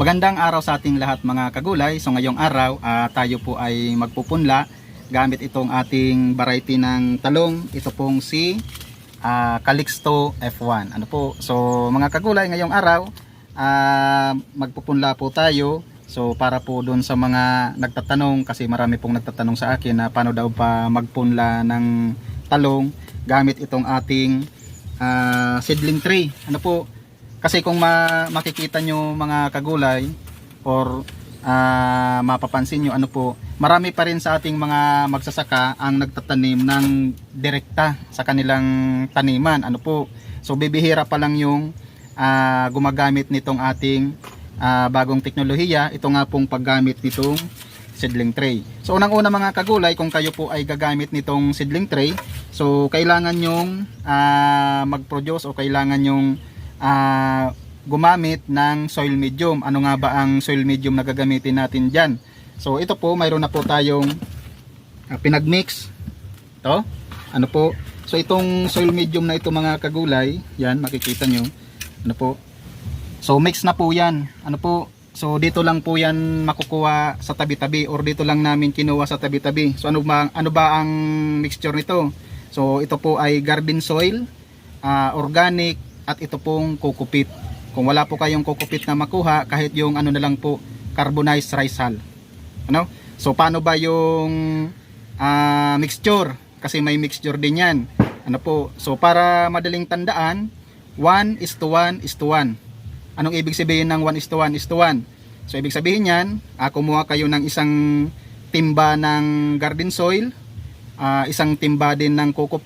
Magandang araw sa ating lahat mga kagulay. So ngayong araw ah, tayo po ay magpupunla gamit itong ating variety ng talong. Ito pong si ah, Calixto F1. Ano po? So mga kagulay ngayong araw ah, magpupunla po tayo. So para po doon sa mga nagtatanong kasi marami pong nagtatanong sa akin na paano daw pa magpunla ng talong gamit itong ating ah, seedling tray. Ano po? Kasi kung ma- makikita nyo mga kagulay or ah, mapapansin nyo ano po, marami pa rin sa ating mga magsasaka ang nagtatanim ng direkta sa kanilang taniman. Ano po? So bibihira pa lang yung ah, gumagamit nitong ating ah, bagong teknolohiya. Ito nga pong paggamit nitong seedling tray. So unang-una mga kagulay, kung kayo po ay gagamit nitong seedling tray, so kailangan nyong ah, mag-produce o kailangan nyong ah, gumamit ng soil medium. Ano nga ba ang soil medium na gagamitin natin dyan? So ito po, mayroon na po tayong ah, pinagmix. Ito, ano po? So itong soil medium na ito mga kagulay, yan makikita nyo. Ano po? So mix na po yan. Ano po? So dito lang po yan makukuha sa tabi-tabi or dito lang namin kinuha sa tabi-tabi. So ano ba ano ba ang mixture nito? So ito po ay garden soil, ah, organic at ito pong kokopit. Kung wala po kayong kokopit na makuha, kahit yung ano na lang po carbonized rice hull. Ano? So paano ba yung ah, mixture? Kasi may mixture din yan. Ano po? So para madaling tandaan, 1 is to 1 is to 1. Anong ibig sabihin ng 1 is to 1 is to 1? So ibig sabihin yan, ah, kumuha kayo ng isang timba ng garden soil, ah, isang timba din ng coco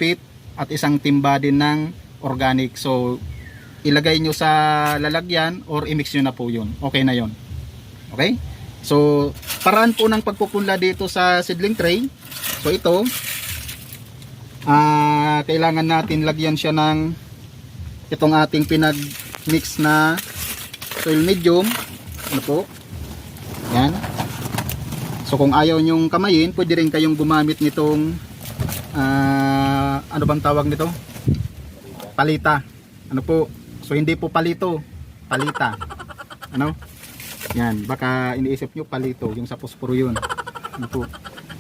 at isang timba din ng organic. So ilagay nyo sa lalagyan or i-mix nyo na po yun. Okay na yun. Okay? So paraan po ng pagpupunla dito sa seedling tray. So ito, ah kailangan natin lagyan siya ng itong ating pinag-mix na soil medium. Ano po? Yan. So kung ayaw nyong kamayin, pwede rin kayong gumamit nitong ah, ano bang tawag nito? Palita. Ano po? So hindi po palito, palita. Ano? Yan, baka iniisip nyo palito, yung sa posporo yun. Ano po?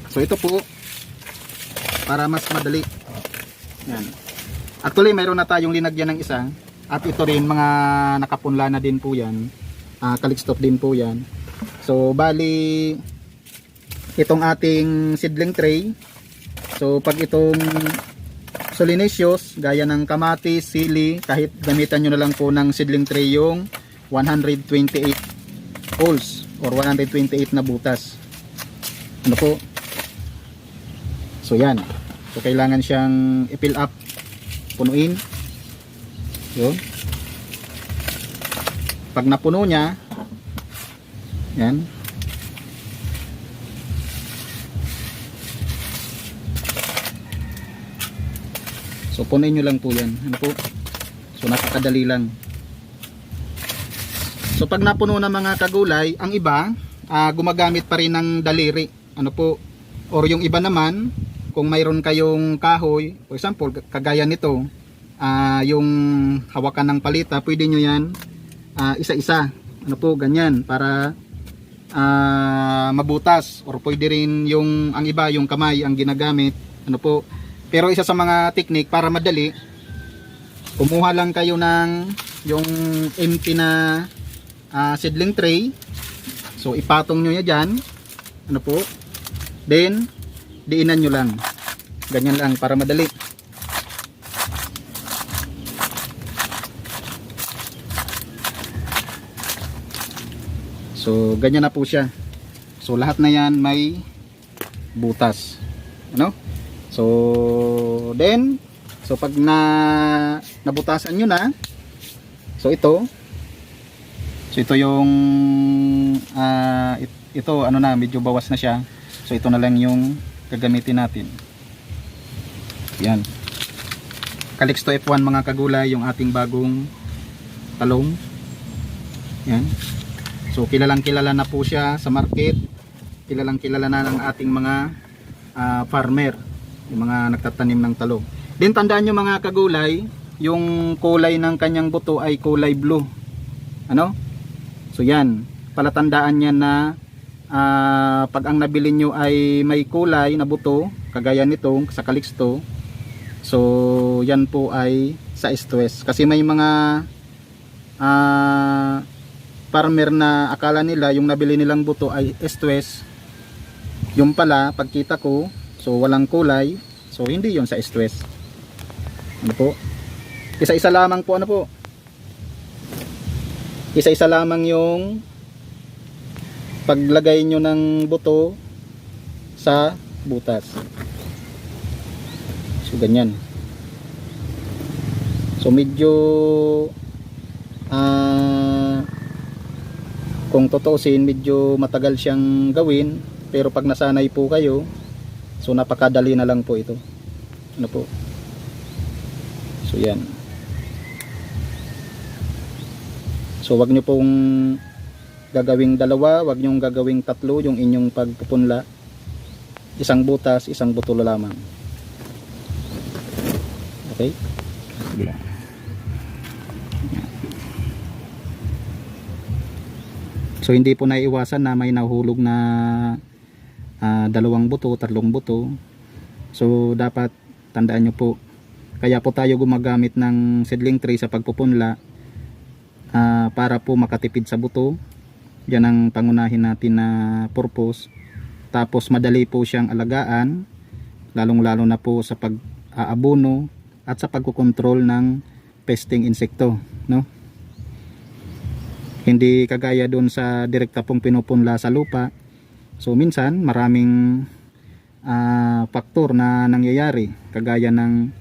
So ito po, para mas madali. Yan. Actually, mayroon na tayong linagyan ng isa. At ito rin, mga nakapunla na din po yan. Uh, kalikstop din po yan. So, bali, itong ating seedling tray. So, pag itong solanaceous, gaya ng kamatis, sili, kahit gamitan nyo na lang po ng seedling tray yung 128 holes or 128 na butas. Ano po? So, yan. So, kailangan siyang i-fill up punuin yun pag napuno niya yan so punuin nyo lang po yan ano po so napakadali lang so pag napuno na mga kagulay ang iba ah, gumagamit pa rin ng daliri ano po or yung iba naman kung mayroon kayong kahoy, for example, kagaya nito, ah, yung hawakan ng palita, pwede nyo yan ah, isa-isa. Ano po, ganyan, para ah, mabutas. Or pwede rin yung, ang iba, yung kamay ang ginagamit. Ano po. Pero isa sa mga technique, para madali, kumuha lang kayo ng yung empty na ah, seedling tray. So, ipatong nyo yan dyan. Ano po. Then, diinan nyo lang ganyan lang para madali so ganyan na po siya so lahat na yan may butas ano so then so pag na nabutasan nyo na so ito so ito yung it- ito ano na medyo bawas na siya. So ito na lang yung gagamitin natin. Yan. Calixto F1 mga kagulay yung ating bagong talong. Yan. So kilalang kilala na po siya sa market. Kilalang kilala na ng ating mga ah, farmer yung mga nagtatanim ng talong din tandaan nyo mga kagulay yung kulay ng kanyang buto ay kulay blue ano so yan palatandaan niya na ah, pag ang nabili nyo ay may kulay na buto, kagaya nito sa Calixto, so yan po ay sa east-west. Kasi may mga ah, farmer na akala nila yung nabili nilang buto ay east-west. Yung pala, pagkita ko, so walang kulay, so hindi yon sa east-west. Ano po? Isa-isa lamang po, ano po? Isa-isa lamang yung paglagay nyo ng buto sa butas. So, ganyan. So, medyo ah kung tutusin, medyo matagal siyang gawin. Pero pag nasanay po kayo, so napakadali na lang po ito. Ano po? So, yan. So wag nyo pong gagawing dalawa, wag nyo gagawing tatlo yung inyong pagpupunla. Isang butas, isang butulo lamang. Okay? Sige lang. So hindi po naiiwasan na may nahulog na dalawang buto, tatlong buto. So dapat tandaan nyo po. Kaya po tayo gumagamit ng seedling tray sa pagpupunla ah, para po makatipid sa buto. Yan ang pangunahin natin na purpose. Tapos madali po siyang alagaan, lalong-lalo na po sa pag-aabono at sa pagkokontrol ng pesting insekto, no? Hindi kagaya doon sa direkta pong pinupunla sa lupa. So minsan maraming ah, faktor na nangyayari kagaya ng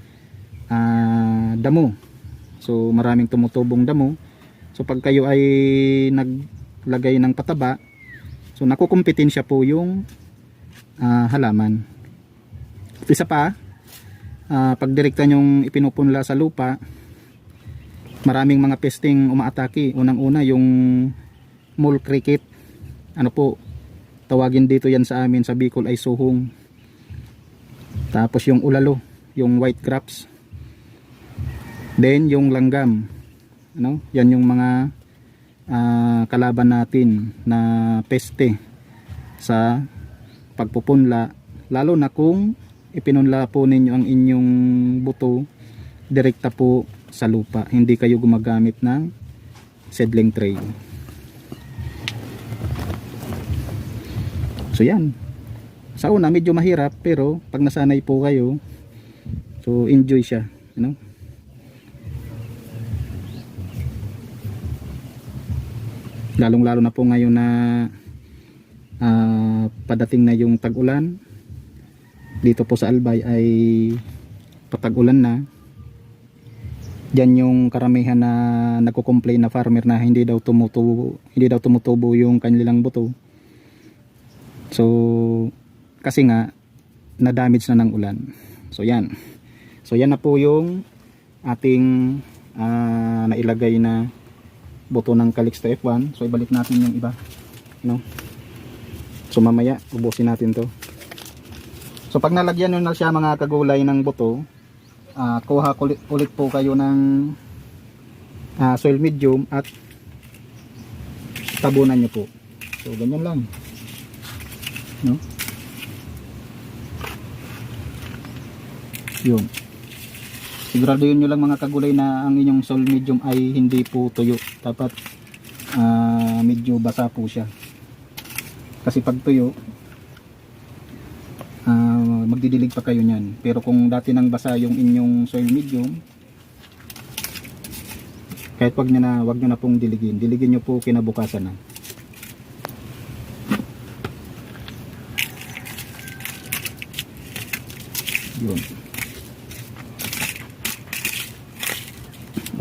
ah, damo. So maraming tumutubong damo. So pag kayo ay naglagay ng pataba, so nakukumpetensya po yung ah, halaman. Isa pa, ah, pag direkta nyong ipinupunla sa lupa, maraming mga pesting umaatake. Unang-una yung mole cricket. Ano po, tawagin dito yan sa amin sa Bicol ay suhong. Tapos yung ulalo, yung white crops. Then yung langgam. Ano? Yan yung mga ah, kalaban natin na peste sa pagpupunla lalo na kung ipinunla po ninyo ang inyong buto direkta po sa lupa hindi kayo gumagamit ng seedling tray so yan sa una medyo mahirap pero pag nasanay po kayo so enjoy siya you know? lalong lalo na po ngayon na ah, padating na yung tag-ulan dito po sa Albay ay patag-ulan na Diyan yung karamihan na nagko-complain na farmer na hindi daw tumutubo, hindi daw tumutubo yung kanilang buto. So kasi nga na-damage na ng ulan. So yan. So yan na po yung ating ah, nailagay na buto ng Calixto F1. So ibalik natin yung iba. No? So mamaya ubusin natin to. So pag nalagyan nyo na siya mga kagulay ng buto, ah, kuha ulit, ulit po kayo ng ah, soil medium at tabunan nyo po. So ganyan lang. No? Yun. Siguraduhin nyo lang mga kagulay na ang inyong soil medium ay hindi po tuyo. Dapat ah, medyo basa po siya. Kasi pag tuyo, ah, magdidilig pa kayo niyan. Pero kung dati nang basa yung inyong soil medium, kahit wag nyo na, wag nyo na pong diligin. Diligin nyo po kinabukasan na. Yun.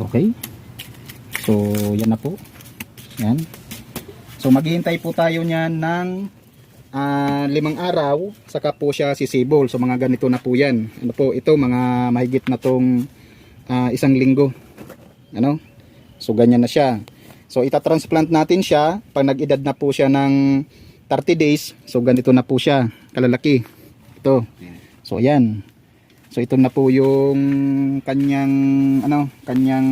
Okay. So, yan na po. Yan. So, maghihintay po tayo niyan ng ah, limang araw. Saka po siya sisibol. So mga ganito na po yan. Ano po? Ito mga mahigit na tong ah, isang linggo. Ano? So ganyan na siya. So itatransplant natin siya. Pag nag-edad na po siya ng 30 days so ganito na po siya. Kalalaki. Ito. So ayan so ito na po yung kanyang ano kanyang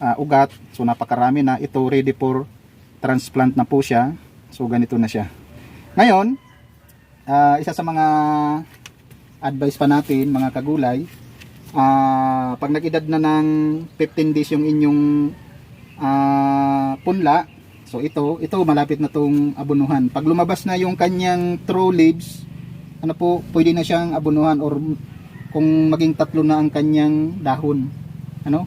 ah, ugat so napakarami na ito ready for transplant na po siya. So ganito na siya. Ngayon, ah, isa sa mga advice pa natin mga kagulay, ah, pag nag-edad na ng 15 days yung inyong ah, punla, so ito, ito malapit na tong abunuhan. Pag lumabas na yung kanyang true leaves, ano po, pwede na siyang abunuhan or kung maging tatlo na ang kanyang dahon, ano,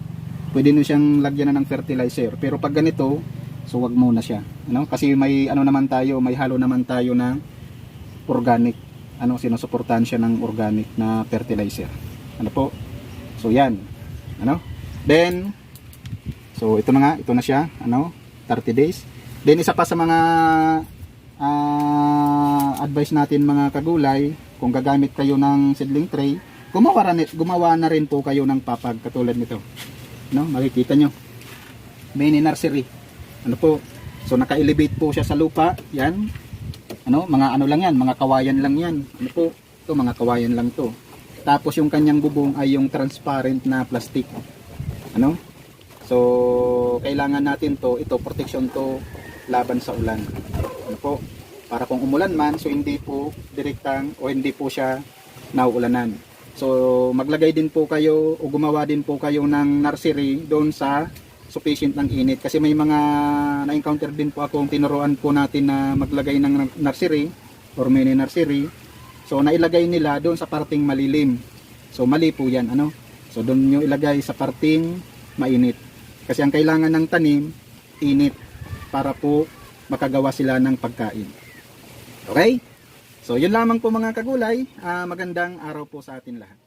pwede na siyang lagyan na ng fertilizer. Pero pag ganito, so wag muna siya, ano, kasi may ano naman tayo, may halo naman tayo na organic, ano, sinusuportahan siya ng organic na fertilizer. Ano po? So yan, ano? Then So ito na nga, ito na siya, ano, 30 days. Then isa pa sa mga ah, advice natin mga kagulay, kung gagamit kayo ng seedling tray, gumawa, rin, gumawa na rin po kayo ng papag katulad nito. No, makikita nyo. Mini nursery. Ano po? So naka-elevate po siya sa lupa. Yan. Ano, mga ano lang yan, mga kawayan lang yan. Ano po? Ito mga kawayan lang to. Tapos yung kanyang bubong ay yung transparent na plastic. Ano? So, kailangan natin to, ito protection to laban sa ulan. Ano po? Para kung umulan man, so hindi po direktang o hindi po siya nauulanan. So, maglagay din po kayo o gumawa din po kayo ng nursery doon sa sufficient ng init. Kasi may mga na-encounter din po akong tinuruan po natin na maglagay ng nursery or mini nursery. So, nailagay nila doon sa parting malilim. So, mali po yan. Ano? So, doon nyo ilagay sa parting mainit. Kasi ang kailangan ng tanim, init para po makagawa sila ng pagkain. Okay? So, yun lamang po mga kagulay. Ah, magandang araw po sa atin lahat.